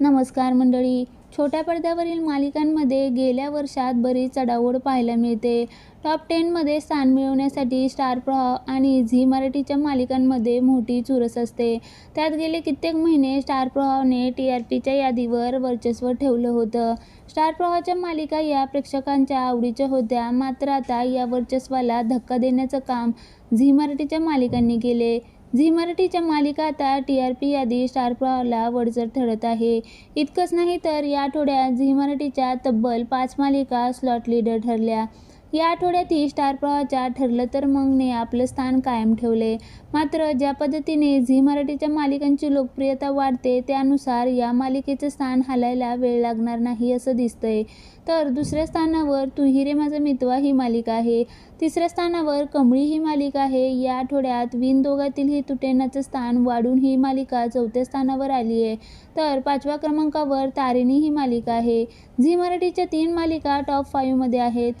नमस्कार मंडळी. छोट्या पडद्यावरील मालिकांमध्ये गेल्या वर्षात बरीच चढाओढ पाहायला मिळते. टॉप टेनमध्ये स्थान मिळवण्यासाठी स्टार प्रवाह आणि झी मराठीच्या मालिकांमध्ये मोठी चुरस असते. त्यात गेले कित्येक महिने स्टार प्रवाहाने टी आर पीच्या यादीवर वर्चस्व ठेवलं होतं. स्टार प्रवाहाच्या मालिका या प्रेक्षकांच्या आवडीच्या होत्या. मात्र आता या वर्चस्वाला धक्का देण्याचं काम झी मराठीच्या मालिकांनी केले. झी मराठीच्या मालिका आता टी आर पी यादी स्टार प्रवाहाला वरचढ ठरत आहे. इतकंच नाही तर या आठवड्यात झी मराठीच्या तब्बल पाच मालिका स्लॉट लीडर ठरल्या. या आठवड्यातही स्टार प्रवाहाच्या ठरलं तर मगने आपलं स्थान कायम ठेवले. मात्र ज्या पद्धतीने झी मराठीच्या मालिकांची लोकप्रियता वाढते त्यानुसार या मालिकेचं स्थान हालायला वेळ लागणार नाही असं दिसतंय. तर दुसऱ्या स्थानावर तू रे माझा मितवा ही मालिका आहे. तिसऱ्या स्थानावर कमळी ही मालिका आहे. या आठवड्यात विन दोघातील ही तुटेनाचं स्थान वाढून ही मालिका चौथ्या स्थानावर आली आहे. तर पाचव्या क्रमांकावर तारिणी ही मालिका आहे. झी मराठीच्या तीन मालिका टॉप फाईव्हमध्ये आहेत.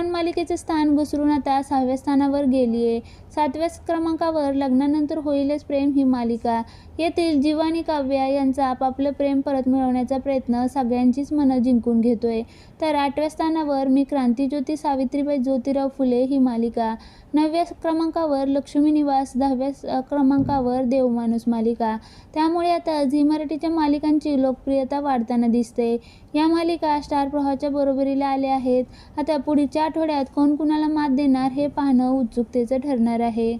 नशिबवान मालिकेचं स्थान घसरून आता सहाव्या स्थानावर गेली आहे सातव्या क्रमांकावर लग्नानंतर होईलच प्रेम ही मालिका. येथील जीव आणि काव्या यांचा आपापलं प्रेम परत मिळवण्याचा प्रयत्न सगळ्यांचीच मनं जिंकून घेतोय. तर आठव्या स्थानावर मी क्रांतीज्योती सावित्रीबाई ज्योतिराव फुले ही मालिका. नवव्या क्रमांकावर लक्ष्मी निवास दहाव्या क्रमांकावर देवमाणूस मालिका. त्यामुळे आता झी मराठीच्या मालिकांची लोकप्रियता वाढताना दिसते. या मालिका स्टार प्रवाहाच्या बरोबरीला आल्या आहेत. आता पुढच्या आठवड्यात कोण कुणाला मात देणार हे पाहणं उत्सुकतेचं ठरणार आहे.